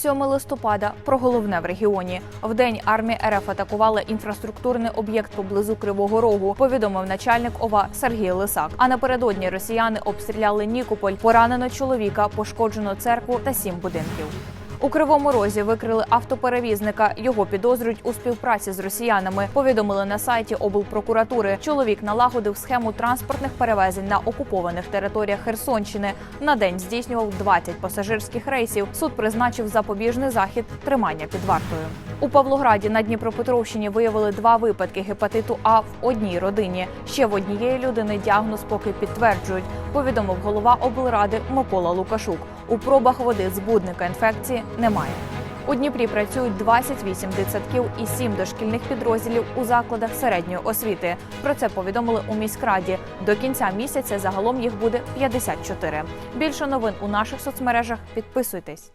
7 листопада про головне в регіоні. В день армія РФ атакувала інфраструктурний об'єкт поблизу Кривого Рогу. Повідомив начальник ОВА Сергій Лисак. А напередодні росіяни обстріляли Нікополь. Поранено чоловіка, пошкоджено церкву та сім будинків. У кривому розі викрили автоперевізника. Його підозрюють у співпраці з росіянами. Повідомили на сайті облпрокуратури. Чоловік налагодив схему транспортних перевезень на окупованих територіях Херсонщини. На день здійснював 20 пасажирських рейсів. Суд призначив запобіжний захід тримання під вартою. У Павлограді на Дніпропетровщині виявили два випадки гепатиту А в одній родині. Ще в однієї людини діагноз поки підтверджують. Повідомив голова облради Микола Лукашук. У пробах води збудника інфекції немає. У Дніпрі працюють 28 дитсадків і 7 дошкільних підрозділів у закладах середньої освіти. Про це повідомили у міськраді. До кінця місяця загалом їх буде 54. Більше новин у наших соцмережах. Підписуйтесь.